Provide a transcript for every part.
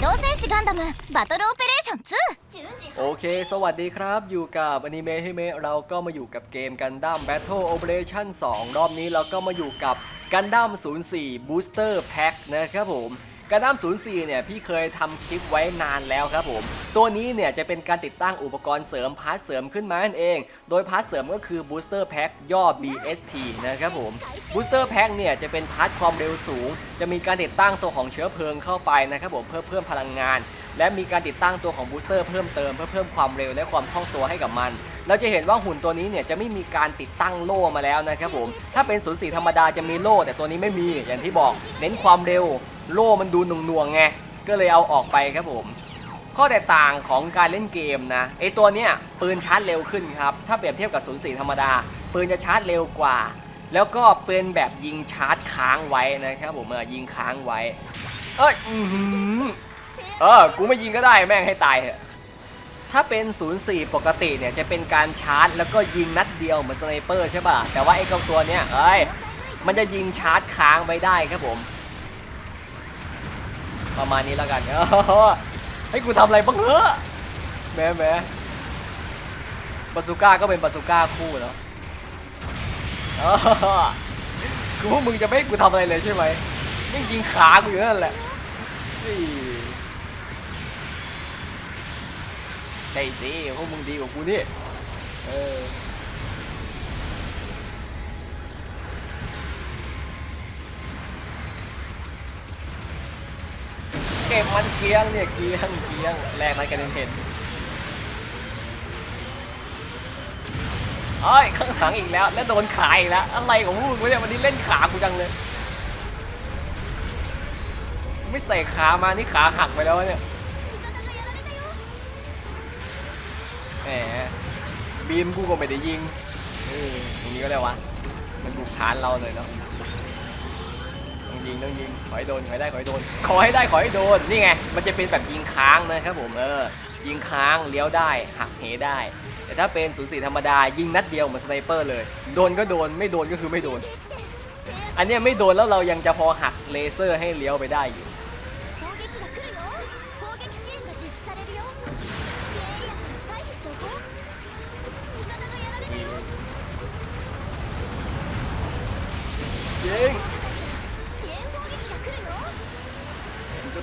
動戦士ガンダムバトルオペレーション2 โอเค สวัสดีครับ อยู่กับอนิเมะฮิเมะเราก็มาอยู่กับเกมกันดั้ม Battle Operation 2 รอบนี้เราก็มาอยู่กับกันดั้ม04 Booster Pack นะครับผม กันดั้ม04 เนี่ยพี่เคยทำคลิปไว้นานแล้วครับผม ตัวนี้เนี่ยจะเป็นการติดตั้งอุปกรณ์เสริมพาร์ทเสริมขึ้นมานั่นเอง โดยพาร์ทเสริมก็คือ Booster Pack ย่อ BST นะครับผม Booster Pack เนี่ยจะเป็นพาร์ทความเร็วสูง จะมีการติดตั้งตัวของเชื้อเพลิงเข้าไปนะครับผมเพื่อเพิ่มพลังงาน และมีการติดตั้งตัวของบูสเตอร์เพิ่มเติมเพื่อเพิ่มความเร็วและความคล่องตัวให้กับมัน เราจะเห็นว่าหุ่นตัวนี้เนี่ยจะไม่มีการติดตั้งโล่มาแล้วนะครับผม ถ้าเป็นศูนย์สี่ธรรมดาจะมีโล่ แต่ตัวนี้ไม่มีอย่างที่บอก เน้นความเร็ว โล่มันดูหน่วงๆไงก็เลยเอาออกไปครับผม ข้อแตกต่างของการเล่นเกมนะไอตัวเนี้ยปืนชาร์จเร็วขึ้นครับถ้าเปรียบเทียบกับศูนย์สี่ธรรมดา ปืนจะชาร์จเร็วกว่า แล้วก็เป็นแบบยิงชาร์จค้างไว้นะครับผมเออยิงค้างไว้ เอ้ยอื้อหือเออกูไม่ยิงก็ได้แม่งให้ตายเถอะถ้าเป็น 04 ปกติเนี่ยจะเป็นการชาร์จ แล้วก็ยิงนัดเดียวเหมือนสไนเปอร์ใช่ป่ะ แต่ว่าไอ้กองตัวเนี้ยเอ้ย มันจะยิงชาร์จค้างไว้ได้ครับผม ประมาณนี้แล้วกันเออให้กูทำอะไรบ้างเหอแหม่แหม่บาซูก้าก็เป็นบาซูก้าคู่เนาะคือพวกมึงจะไม่ให้กูทำอะไรเลยใช่ไหมไม่ยิงขากูอยู่นั่นแหละใช่สิพวกมึงดีกว่ากูนี่เออ บมันเกียงเนี่ยเกียงเกียงแรกนั้นกันเห็นเอ้ยข้างหลังอีกแล้ว แล้วโดนขาอีกแล้ว อะไรของมึงวะเนี่ยวันนี้เล่นขากูจังเลย ไม่ใส่ขามานี่ขาหักไปแล้วเนี่ยแหมบีมกูก็ไม่ได้ยิงนี่อย่างนี้ก็ได้วะมันบุกฐานเราเลยเนาะ ยิงต้องยิงขอให้โดนขอให้ได้ขอให้โดนขอให้ได้ขอให้โดนนี่ไงมันจะเป็นแบบยิงค้างนะครับผมเออยิงค้างเลี้ยวได้หักเหได้ แต่ถ้าเป็นศูนย์สี่ธรรมดายิงนัดเดียวเหมือนสไนเปอร์เลย โดนก็โดนไม่โดนก็คือไม่โดน อันนี้ไม่โดนแล้วเรายังจะพอหักเลเซอร์ให้เลี้ยวไปได้อยู่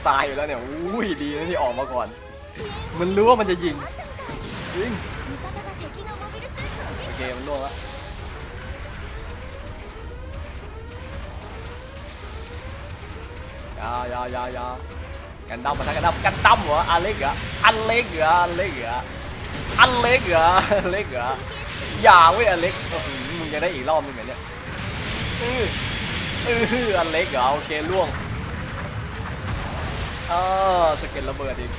ตายอยู่แล้วเนี่ยอุ้ยดีนะที่ออกมาก่อน มันรู้ว่ามันจะยิงยิงโอเคมันล่วงละยายายายากันดั้มมาทักกันดั้มกันดั้มเหรออัเล็กเหรออันเล็กเหรออันเล็กเหรออันเล็กเหรออัเล็กเหรออย่าเว้ยอัเล็กมึงจะได้อีกรอบนึงเหมือนเนี่ยอืออือออันเล็กเหรอโอเคล่วง ออสเก็ดระเบิดอีก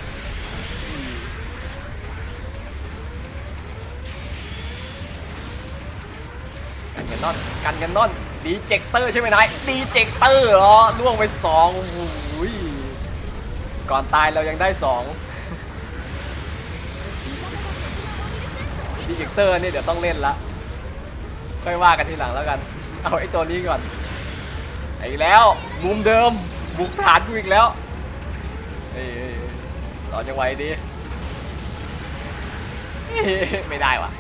กันกันนอนกันกันนอนดีเจคเตอร์ใช่ไหมนายดีเจคเตอร์เหรอล่วงไปสองโอ้ยก่อนตายเรายังได้สองดีเจคเตอร์นี่เดี๋ยวต้องเล่นละค่อยว่ากันทีหลังแล้วกัน เอาไอ้ตัวนี้ก่อนไอ้แล้ว มุมเดิมบุกฐานกูอีกแล้วี่ต่อยังไว้ดิไม่ได้ว่ะ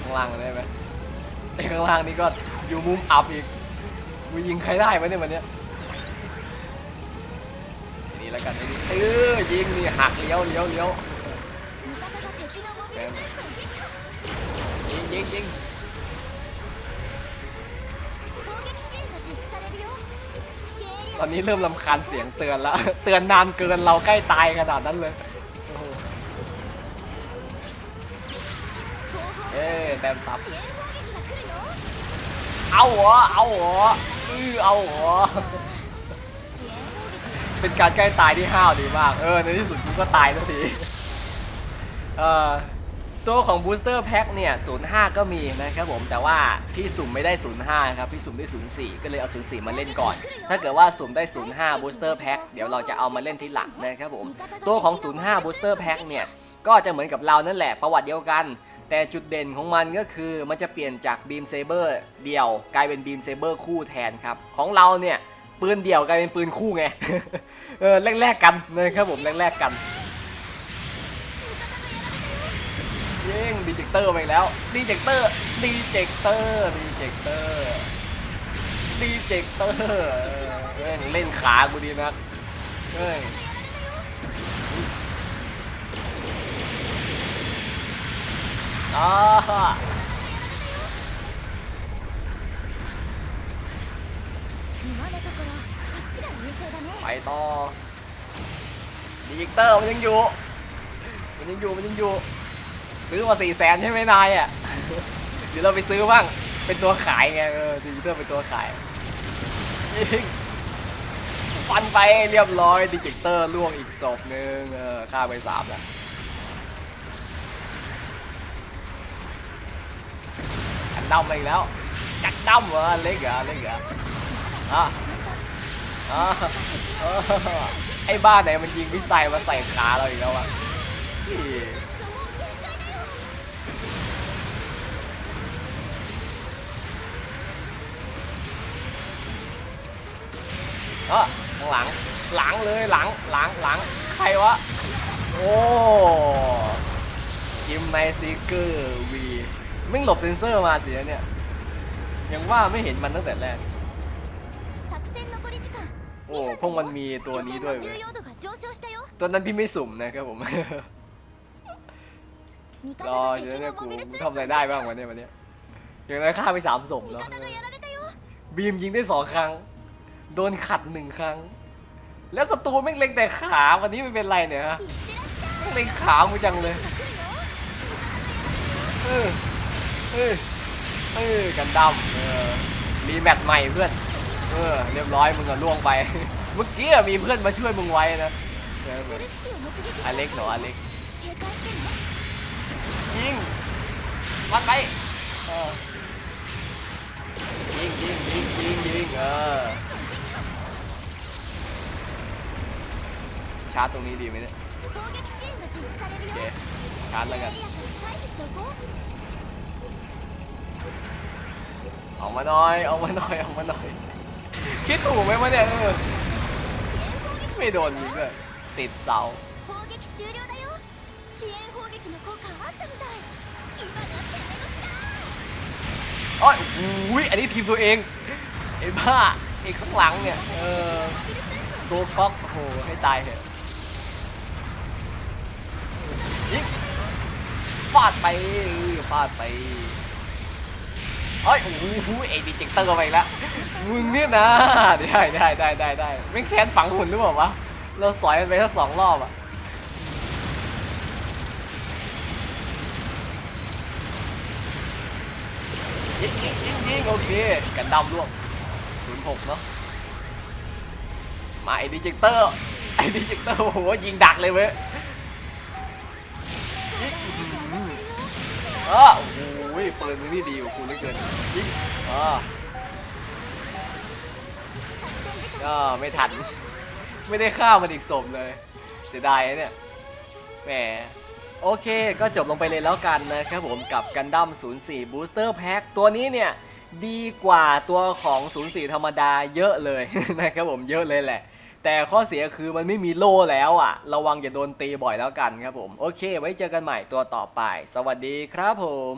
ข้างล่างได้ไหมไอ้ข้างล่างนี่ก็อยู่มุมอับอีกกูยิงใครได้ไหมเนี่ยวันนี้นี่แล้วกันเออยิงนี่หักเลี้ยวเลี้ยวเลี้ยวยิงยิงยิง ตอนนี้เริ่มลำคาญเสียงเตือนแล้ว เตือนนานเกินเราใกล้ตายขนาดนั้นเลยเอ้แบมซับเอาหัวเอาหัวเออเอาหัวเป็นการใกล้ตายที่ห้าวดีมาก เออในที่สุดกูก็ตายทันที เออ ตัวของ Booster Pack เนี่ย 05 ก็มีนะครับผม แต่ว่าพี่สุ่มไม่ได้ 05 ครับพี่สุ่มได้ 04 ก็เลยเอา 04 มาเล่นก่อน ถ้าเกิดว่าสุ่มได้ 05 Booster Pack เดี๋ยวเราจะเอามาเล่นที่หลังนะครับผม ตัวของ 05 Booster Pack เนี่ย ก็จะเหมือนกับเรานั่นแหละ ประวัติเดียวกัน แต่จุดเด่นของมันก็คือมันจะเปลี่ยนจาก Beam Saber เดียว กลายเป็น Beam Saber คู่แทนครับ ของเราเนี่ยปืนเดี่ยวกลายเป็นปืนคู่ไง เออแลกๆกันนะครับผมแลกๆกัน่งดีเจคเตอร์ไปแล้วดีเจคเตอร์ดีเจคเตอร์ดีเจคเตอร์ดีเจคเตอร์เล่นขากูดีนักเฮ้ยอ่าไปต่อดีเจคเตอร์มันยังอยู่ มันยังอยู่ มันยังอยู่ ซื้อมาสี่แสนใช่ไหมนายอะ เดี๋ยวเราไปซื้อบ้าง เป็นตัวขายไง เออดีเจคเตอร์เป็นตัวขายยิงฟันไปเรียบร้อยดีเจคเตอร์ล่วงอีกศพหนึ่งเออฆ่าไปสามแล้วกันดำมาอีกแล้ว จักดำเหรอเล็กเหรอเล็กเหรออะอ่าเออไอ้บ้านไหนมันยิงมิสไซล์มาใส่ขาเราอีกแล้วอะ ก็หลัง หลังเลยหลังหลังหลังใครวะ โอ้จิมไมซิเกอร์วีไม่หลบเซนเซอร์มาเสียเนี่ย ยังว่าไม่เห็นมันตั้งแต่แรก โอ้พวกมันมีตัวนี้ด้วยตัวนั้นพี่ไม่สุ่มนะครับผม รอเดี๋ยวเนี่ยกูทำอะไรได้บ้างวันนี้วันนี้อย่างไรฆ่าไปสามศพแล้วบีมยิงได้สองครั้ง โดนขัดหนึ่งครั้ง แล้วศัตรูไม่เล็งแต่ขาวันนี้มันเป็นไรเนี่ยฮะเล็งขามูจังเลยเออเออเออกันดำเออมีแมตช์ใหม่เพื่อนเออเรียบร้อยมึงก็ล่วงไป เมื่อกี้มีเพื่อนมาช่วยมึงไว้นะอเล็กเหรออเล็กยิงวัดไปยิงยิงยิงยิงยิงเออาร์จตรงนี้ดีไหมเนี่ยโอเคชาร์จแล้วกันเอามาหน่อยเอามาหน่อยเอามาหน่อยคิดถูกไหมวะเนี่ยไม่โดนยิงเลยติดเสาโอ้ยอุ้ยอันนี้ทีมตัวเองไอ้บ้าไอ้ข้างหลังเนี่ยเออโซก๊อกโหให้ตายเถอะ ยิงฟาดไปฟาดไปเอ้ยโอ้โหไอ้ดีเจคเตอร์ไปแล้วมึงเนี่ยนะได้ได้ได้ได้ได้ไม่แค้นฝังหุ่นหรือเปล่าวะเราสอยมันไปทั้งสองรอบอะยิงยิงยิงยิงโอเคกันดำร่วงศูนย์หกเนาะมาไอ้ดีเจคเตอร์ไอ้ดีเจคเตอร์โอ้โหยิงดักเลยเว้ย เออโอ้โหปืนมึงนี่ดีกว่ากูเหลือเกินยิงเออก็ไม่ทัน ไม่ได้ฆ่ามันอีกศพเลย เสียดายเนี่ย แหม โอเค ก็จบลงไปเลยแล้วกันนะครับผมกับกันดั้ม04 Booster Pack ตัวนี้เนี่ย ดีกว่าตัวของ 04 ธรรมดาเยอะเลยนะครับผมเยอะเลยแหละ แต่ข้อเสียคือมันไม่มีโล่แล้วอะ ระวังอย่าโดนตีบ่อยแล้วกันครับผม โอเค ไว้เจอกันใหม่ตัวต่อไป สวัสดีครับผม